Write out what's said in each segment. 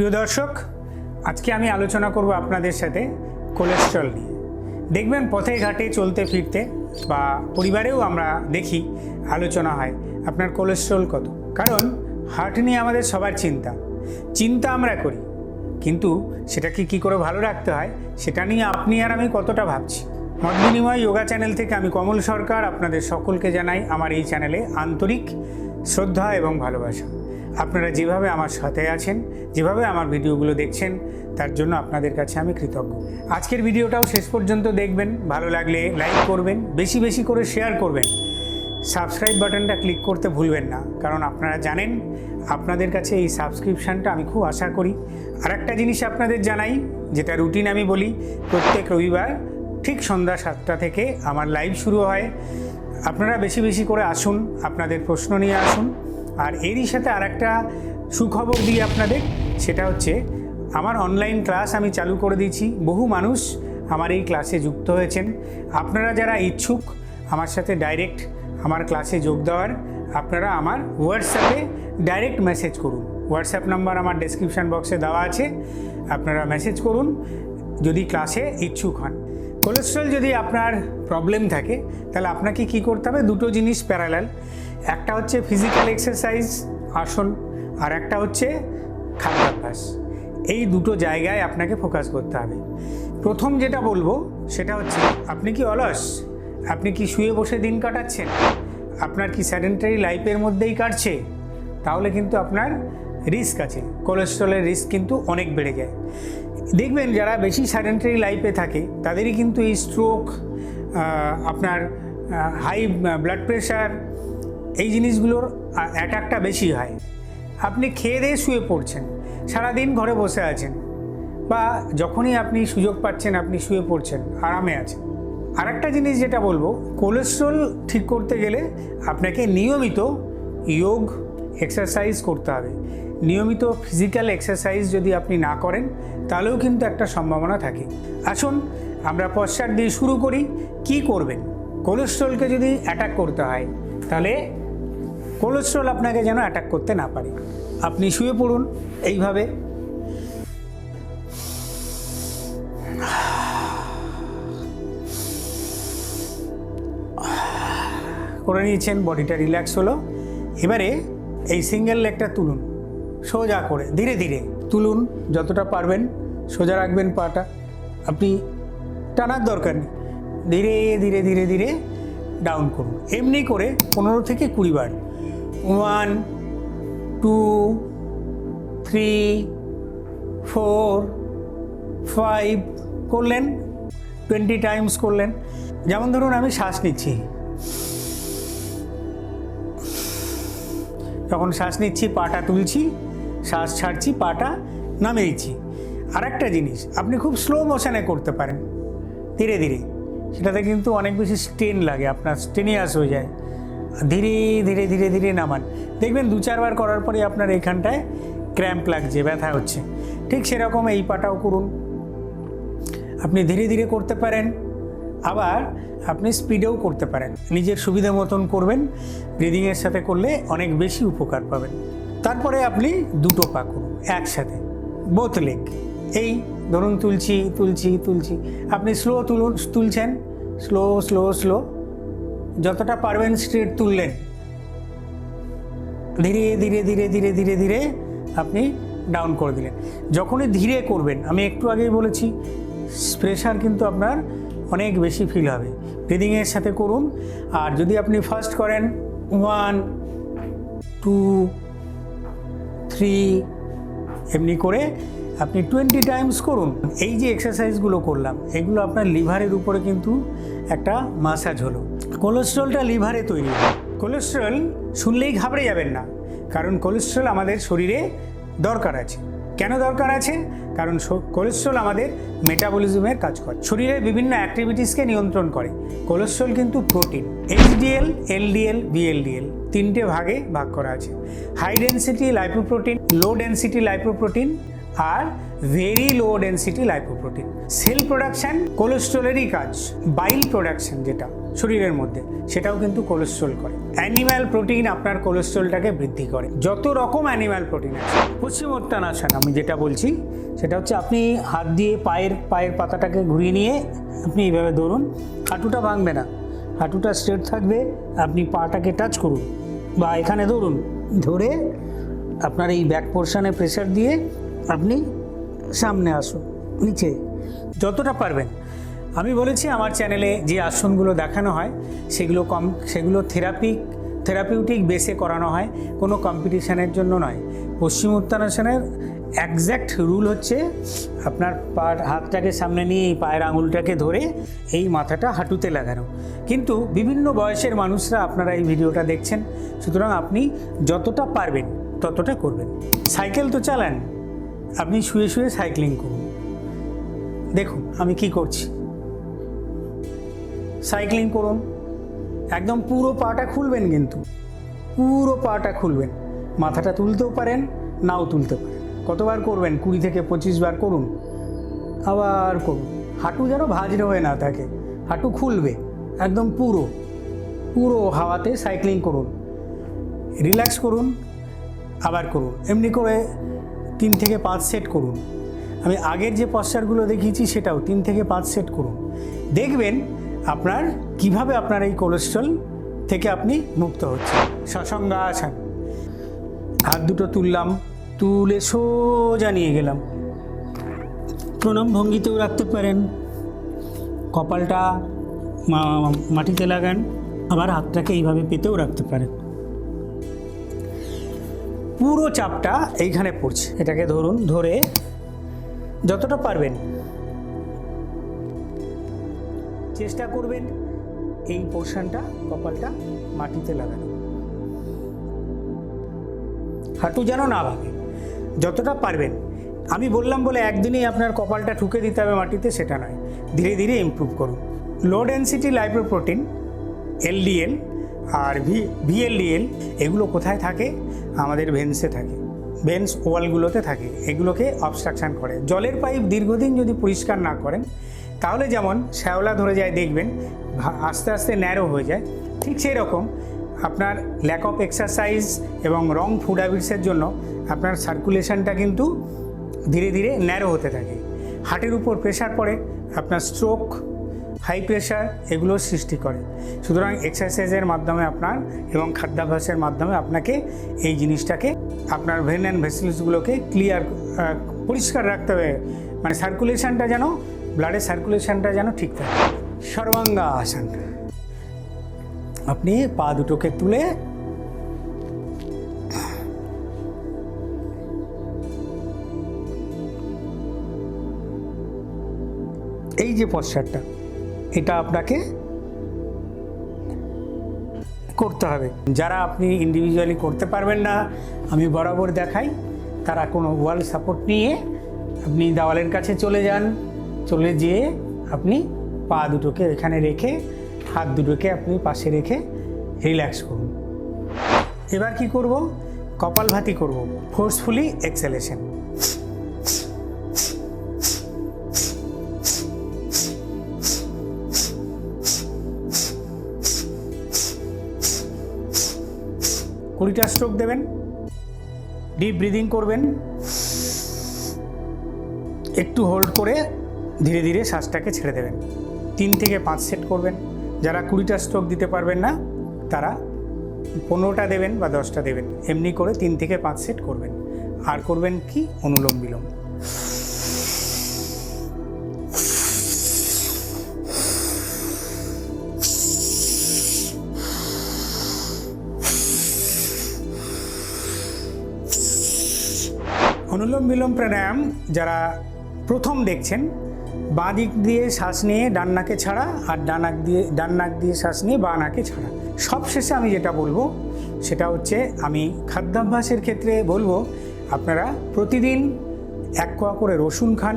প্রিয় দর্শক, আজকে আমি আলোচনা করব আপনাদের সাথে কোলেস্ট্রল নিয়ে। দেখবেন পথে ঘাটে চলতে ফিরতে বা পরিবারেও আমরা দেখি আলোচনা হয় আপনার কোলেস্ট্রল কত। কারণ হার্ট নিয়ে আমাদের সবার চিন্তা। চিন্তা আমরা করি, কিন্তু সেটাকে কী করে ভালো রাখতে হয় সেটা নিয়ে আপনি আর আমি কতটা ভাবছি। মত বিনিময় যোগা চ্যানেল থেকে আমি কমল সরকার, আপনাদের সকলকে জানাই আমার এই চ্যানেলে আন্তরিক শ্রদ্ধা এবং ভালোবাসা। আপনারা যেভাবে আমার সাথে আছেন, যেভাবে আমার ভিডিওগুলো দেখছেন, তার জন্য আপনাদের কাছে আমি কৃতজ্ঞ। আজকের ভিডিওটাও শেষ পর্যন্ত দেখবেন, ভালো লাগলে লাইক করবেন, বেশি বেশি করে শেয়ার করবেন। সাবস্ক্রাইব বাটনটা ক্লিক করতে ভুলবেন না, কারণ আপনারা জানেন, আপনাদের কাছে এই সাবস্ক্রিপশানটা আমি খুব আশা করি। আর একটা জিনিস আপনাদের জানাই, যেটা রুটিন আমি বলি, প্রত্যেক রবিবার ঠিক সন্ধ্যা সাতটা থেকে আমার লাইভ শুরু হয়। আপনারা বেশি বেশি করে আসুন, আপনাদের প্রশ্ন নিয়ে আসুন। আর এরই সাথে আর একটা সুখবর দিই আপনাদের, সেটা হচ্ছে আমার অনলাইন ক্লাস আমি চালু করে দিয়েছি। বহু মানুষ আমার এই ক্লাসে যুক্ত হয়েছেন। আপনারা যারা ইচ্ছুক আমার সাথে ডাইরেক্ট আমার ক্লাসে যোগ দেওয়ার, আপনারা আমার হোয়াটসঅ্যাপে ডাইরেক্ট মেসেজ করুন। হোয়াটসঅ্যাপ নাম্বার আমার ডেসক্রিপশান বক্সে দেওয়া আছে। আপনারা মেসেজ করুন যদি ক্লাসে ইচ্ছুক হন। কোলেস্ট্রল যদি আপনার প্রবলেম থাকে, তাহলে আপনাকে কি করতে হবে? দুটো জিনিস প্যারালাল একটা হচ্ছে ফিজিক্যাল এক্সারসাইজ আসন, আর একটা হচ্ছে খাদ্যাভ্যাস। এই দুটো জায়গায় আপনাকে ফোকাস করতে হবে। প্রথম যেটা বলব, সেটা হচ্ছে, আপনি কি অলস? আপনি কি শুয়ে বসে দিন কাটাচ্ছেন? আপনার কি স্যাডেন্টারি লাইফের মধ্যেই কাটছে? তাহলে কিন্তু আপনার রিস্ক আছে। কোলেস্ট্রলের রিস্ক কিন্তু অনেক বেড়ে যায়। দেখবেন, যারা বেশি স্যাডেন্টারি লাইফে থাকে, তাদেরই কিন্তু এই স্ট্রোক আপনার হাই ব্লাড প্রেশার এই জিনিসগুলোর অ্যাটাকটা বেশি হয়। আপনি খেয়ে দিয়ে শুয়ে পড়ছেন, সারাদিন ঘরে বসে আছেন, বা যখনই আপনি সুযোগ পাচ্ছেন, আপনি শুয়ে পড়ছেন, আরামে আছেন। আরেকটা জিনিস যেটা বলব কোলেস্ট্রল ঠিক করতে গেলে আপনাকে নিয়মিত যোগ এক্সারসাইজ করতে হবে। নিয়মিত ফিজিক্যাল এক্সারসাইজ যদি আপনি না করেন, তাহলেও কিন্তু একটা সম্ভাবনা থাকে। আসুন, আমরা পশ্চাৎ দিয়ে শুরু করি, কি করবেন? কোলেস্ট্রলকে যদি অ্যাটাক করতে হয়, তাহলে কোলেস্ট্রল আপনাকে যেন অ্যাটাক করতে না পারে। আপনি শুয়ে পড়ুন এইভাবে। করে নিয়েছেন, বডিটা রিল্যাক্স হলো। এবারে এই সিঙ্গেল লেগটা তুলুন। সোজা করে, ধীরে ধীরে তুলুন, যতটা পারবেন সোজা রাখবেন পাটা। আপনি টানার দরকার নেই। ধীরে ধীরে ধীরে ধীরে ডাউন করুন। এমনি করে পনেরো থেকে কুড়ি বার one two three four five করলেন টোয়েন্টি টাইমস করলেন। যেমন ধরুন আমি শ্বাস নিচ্ছি। যখন শ্বাস নিচ্ছি, পাটা তুলছি, শ্বাস ছাড়ছি, পাটা নামিয়ে দিচ্ছি আর একটা জিনিস, আপনি খুব স্লো মোশনে করতে পারেন। ধীরে ধীরে। সেটাতে কিন্তু অনেক বেশি স্টেন লাগে, আপনার স্টেনিয়াস হয়ে যায়। ধীরে ধীরে ধীরে ধীরে নামান। দেখবেন দু চারবার করার পরে আপনার এখানটায় ক্র্যাম্প লাগছে, ব্যথা হচ্ছে। ঠিক সেরকম এই পাটাও করুন। আপনি ধীরে ধীরে করতে পারেন। আবার আপনি স্পিডেও করতে পারেন। নিজের সুবিধা মতন করবেন। ব্রিদিংয়ের সাথে করলে অনেক বেশি উপকার পাবেন। তারপরে আপনি দুটো পা করুন একসাথে। Both leg. এই ধরুন তুলছি তুলছি তুলছি। আপনি স্লো তুলুন, তুলছেন। Slow slow slow. যতটা পারবেন স্ট্রেট তুললেন। ধীরে ধীরে ধীরে ধীরে ধীরে ধীরে আপনি ডাউন করে দিলেন। যখনই ধীরে করবেন, আমি একটু আগেই বলেছি প্রেশার কিন্তু আপনার অনেক বেশি ফিল হবে। ব্রিদিংয়ের সাথে করুন। আর যদি আপনি ফার্স্ট করেন ওয়ান টু থ্রি এমনি করে আপনি টোয়েন্টি টাইমস করুন। এই যে এক্সারসাইজগুলো করলাম, এগুলো আপনার লিভারের উপরে কিন্তু একটা মাসাজ হলো। কোলেস্ট্রলটা লিভারে তৈরি হয়। কোলেস্ট্রল শুনলেই ঘাবড়ে যাবেন না, কারণ কোলেস্ট্রল আমাদের শরীরে দরকার আছে। কেন দরকার আছে? কারণ কোলেস্ট্রল আমাদের মেটাবলিজমের কাজ করে। শরীরের বিভিন্ন অ্যাক্টিভিটিসকে নিয়ন্ত্রণ করে। কোলেস্ট্রল কিন্তু প্রোটিন এইচডিএল এলডিএল বিএলডিএল তিনটে ভাগে ভাগ করা আছে। High density lipoprotein low density lipoprotein আর very low density lipoprotein cell production কোলেস্ট্রলেরই কাজ বাইল প্রোডাকশন যেটা। শরীরের মধ্যে, সেটাও কিন্তু কোলেস্ট্রল করে। অ্যানিম্যাল প্রোটিন আপনার কোলেস্ট্রলটাকে বৃদ্ধি করে। যত রকম অ্যানিম্যাল প্রোটিন আছে পশ্চিমোত্তানাসন আমি যেটা বলছি, সেটা হচ্ছে আপনি হাত দিয়ে পায়ের পায়ের পাতাটাকে ঘুরিয়ে নিয়ে আপনি এইভাবে ধরুন হাঁটুটা ভাঙবে না। হাঁটুটা স্ট্রেট থাকবে, আপনি পাটাকে টাচ করুন বা এখানে ধরুন ধরে আপনার এই ব্যাক পোর্শনে প্রেশার দিয়ে আপনি সামনে আসুন, নিচে। যতটা পারবেন আমি বলেছি আমার চ্যানেলে যে আসনগুলো দেখানো হয়, সেগুলো কম, সেগুলো থেরাপি, থেরাপিউটিক বেসে করানো হয়, কোনো কম্পিটিশানের জন্য নয়। পশ্চিম উত্তানাসনের একজ্যাক্ট রুল হচ্ছে আপনার পার হাতটাকে সামনে নিয়ে, এই পায়ের আঙুলটাকে ধরে এই মাথাটা হাঁটুতে লাগানো। কিন্তু বিভিন্ন বয়সের মানুষরা আপনারা এই ভিডিওটা দেখছেন, সুতরাং আপনি যতটা পারবেন ততটা করবেন। সাইকেল তো চালান, আপনি শুয়ে শুয়ে সাইক্লিং করুন। দেখুন আমি কি করছি। সাইক্লিং করুন। একদম পুরো পাটা খুলবেন কিন্তু। পুরো পাটা খুলবেন। মাথাটা তুলতেও পারেন, নাও তুলতে পারেন। কতবার করবেন? কুড়ি থেকে পঁচিশ বার করুন। আবার করুন। হাঁটু যেন ভাজরে হয়ে না থাকে। হাঁটু খুলবে। একদম পুরো। পুরো হাওয়াতে সাইক্লিং করুন। রিল্যাক্স করুন। আবার করুন। এমনি করে তিন থেকে পাঁচ সেট করুন। আমি আগের যে পশ্চারগুলো দেখিয়েছি সেটাও তিন থেকে পাঁচ সেট করুন। দেখবেন আপনার, কীভাবে আপনার এই কোলেস্ট্রল থেকে আপনি মুক্ত হচ্ছেন? সসঙ্গাসন হাত দুটো তুললাম, তুলে সোজা নিয়ে গেলাম। প্রণাম ভঙ্গিতেও রাখতে পারেন। কপালটা মাটিতে লাগান, আবার হাতটাকে এইভাবে পেতেও রাখতে পারেন। পুরো চাপটা এইখানে পড়ছে। এটাকে ধরুন, ধরে যতটা পারবেন চেষ্টা করবেন এই পোর্শনটা, কপালটা মাটিতে লাগানো। হাঁটু যেন না ভাঙে, যতটা পারবেন। আমি বললাম বলে একদিনেই আপনার কপালটা ঠুকে দিতে হবে মাটিতে, সেটা নয়। ধীরে ধীরে ইমপ্রুভ করুন। লো ডেন্সিটি লাইপ্রোপ্রোটিন এলডিএল আর ভি ভিএলডিএল এগুলো কোথায় থাকে? আমাদের ভেন্সে থাকে। ভেন্স ওয়ালগুলোতে থাকে। এগুলোকে অবস্ট্রাকশান করে। জলের পাইপ দীর্ঘদিন যদি পরিষ্কার না করেন তাহলে যেমন শ্যাওলা ধরে যায় দেখবেন আস্তে আস্তে ন্যারো হয়ে যায়। ঠিক সেই রকম আপনার ল্যাক অফ এক্সারসাইজ এবং রং ফুড হ্যাবিটসের জন্য আপনার সার্কুলেশনটা কিন্তু ধীরে ধীরে ন্যারো হতে থাকে। হার্টের উপর প্রেশার পড়ে, আপনার স্ট্রোক হাই প্রেশার এগুলোর সৃষ্টি করে। সুতরাং এক্সারসাইজের মাধ্যমে আপনার এবং খাদ্যাভ্যাসের মাধ্যমে আপনাকে এই জিনিসটাকে, আপনার ভেন অ্যান্ড ভেসেলসগুলোকে ক্লিয়ার পরিষ্কার রাখতে হবে। মানে সার্কুলেশনটা যেন ব্লাডের সার্কুলেশনটা যেন ঠিক থাকে। সর্বাঙ্গা আসন। আপনি পা দুটোকে তুলে এই যে পশ্চারটা এটা আপনাকে করতে হবে। যারা আপনি ইন্ডিভিজুয়ালি করতে পারবেন না, আমি বরাবর দেখাই, তারা কোনো ওয়াল সাপোর্ট নিয়ে আপনি দেওয়ালের কাছে চলে যান। চলে যেয়ে আপনি পা দুটোকে এখানে রেখে, হাত দুটোকে আপনি পাশে রেখে রিল্যাক্স করুন। এবার কি করব? কপালভাতি করব। ফোর্সফুলি এক্সেলেশন কুড়িটা স্ট্রোক দেবেন। ডিপ ব্রিদিং করবেন। একটু হোল্ড করে ধীরে ধীরে শ্বাসটাকে ছেড়ে দেবেন। তিন থেকে পাঁচ সেট করবেন। যারা কুড়িটা স্ট্রোক দিতে পারবেন না, তারা পনেরোটা দেবেন বা দশটা দেবেন। এমনি করে তিন থেকে পাঁচ সেট করবেন। আর করবেন কি? অনুলোম বিলোম। অনুলোম বিলোম প্রাণায়াম যারা প্রথম দেখছেন বাঁ দিক দিয়ে শ্বাস নিয়ে ডান নাকে ছাড়া আর ডান নাক দিয়ে, ডান নাক দিয়ে শ্বাস নিয়ে বাঁ নাকে ছাড়া। সবশেষে আমি যেটা বলব, সেটা হচ্ছে আমি খাদ্যাভ্যাসের ক্ষেত্রে বলব, আপনারা প্রতিদিন এক কোয়া করে রসুন খান,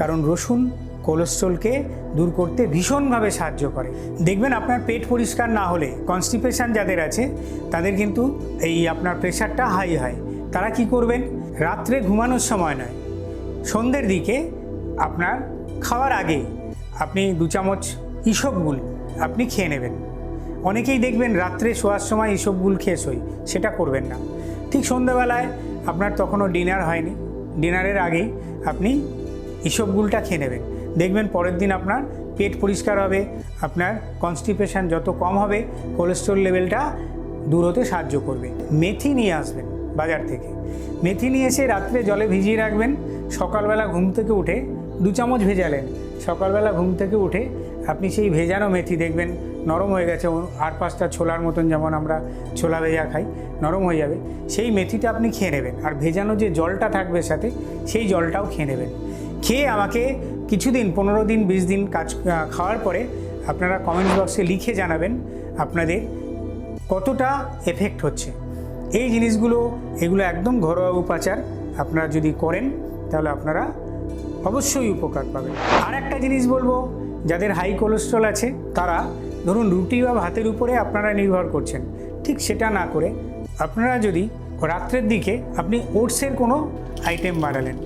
কারণ রসুন কোলেস্ট্রলকে দূর করতে ভীষণভাবে সাহায্য করে। দেখবেন আপনার পেট পরিষ্কার না হলে, কনস্টিপেশন যাদের আছে, তাদের কিন্তু এই আপনার প্রেশারটা হাই হয়। তারা কি করবেন? রাত্রে ঘুমানোর সময় নয়। সন্ধ্যের দিকে আপনার খাওয়ার আগে আপনি দু চামচ ইসবগুল আপনি খেয়ে নেবেন। অনেকেই দেখবেন রাত্রে শোয়ার সময় এইসবগুল খেয়ে শোই সেটা করবেন না। ঠিক সন্ধ্যাবেলায় আপনার তখনও ডিনার হয়নি। ডিনারের আগেই আপনি ইসবগুলটা খেয়ে নেবেন। দেখবেন পরের দিন আপনার পেট পরিষ্কার হবে, আপনার কনস্টিপেশন যত কম হবে কোলেস্ট্রল লেভেলটা দূর হতে সাহায্য করবে। মেথি নিয়ে আসবেন বাজার থেকে। মেথি নিয়ে এসে রাত্রে জলে ভিজিয়ে রাখবেন। সকালবেলা ঘুম থেকে উঠে দু চামচ ভেজালেন। সকালবেলা ঘুম থেকে উঠে আপনি সেই ভেজানো মেথি দেখবেন, নরম হয়ে গেছে আর পাঁচটা ছোলার মতন যেমন আমরা ছোলা ভেজা খাই, নরম হয়ে যাবে। সেই মেথিটা আপনি খেয়ে নেবেন। আর ভেজানো যে জলটা থাকবে সাথে, সেই জলটাও খেয়ে নেবেন। খেয়ে আমাকে কিছুদিন, পনেরো দিন, বিশ দিন কাজ খাওয়ার পরে আপনারা কমেন্ট বক্সে লিখে জানাবেন আপনাদের কতটা এফেক্ট হচ্ছে। এই জিনিসগুলো, এগুলো একদম ঘরোয়া উপাচার, আপনারা যদি করেন, তাহলে আপনারা অবশ্যই উপকার পাবেন আর একটা জিনিস বলব, যাদের হাই কোলেস্ট্রল আছে, তারা ধরুন রুটি বা ভাতের উপরে আপনারা নির্ভর করছেন, ঠিক সেটা না করে আপনারা যদি রাত্রের দিকে আপনি ওটসের কোনো আইটেম বানালেন।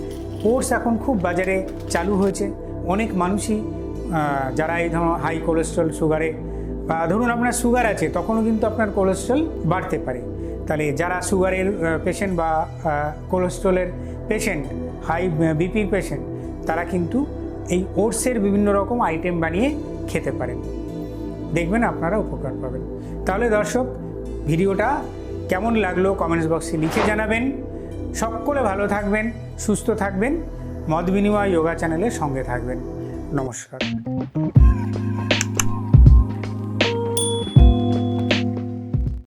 ওটস এখন খুব বাজারে চালু হয়েছে, অনেক মানুষই যারা এই ধরুন হাই কোলেস্ট্রল সুগারে বা ধরুন আপনার সুগার আছে, তখনও কিন্তু আপনার কোলেস্ট্রল বাড়তে পারে। তাহলে যারা সুগারের পেশেন্ট বা কোলেস্ট্রলের পেশেন্ট হাই বিপির পেশেন্ট তারা কিন্তু এই ওটসের বিভিন্ন রকম আইটেম বানিয়ে খেতে পারেন। দেখবেন আপনারা উপকার পাবেন। তাহলে দর্শক, ভিডিওটা কেমন লাগল কমেন্টস বক্সে লিখে জানাবেন। সকলে ভালো থাকবেন, সুস্থ থাকবেন, মত বিনিময় যোগা চ্যানেলের সঙ্গে থাকবেন। নমস্কার।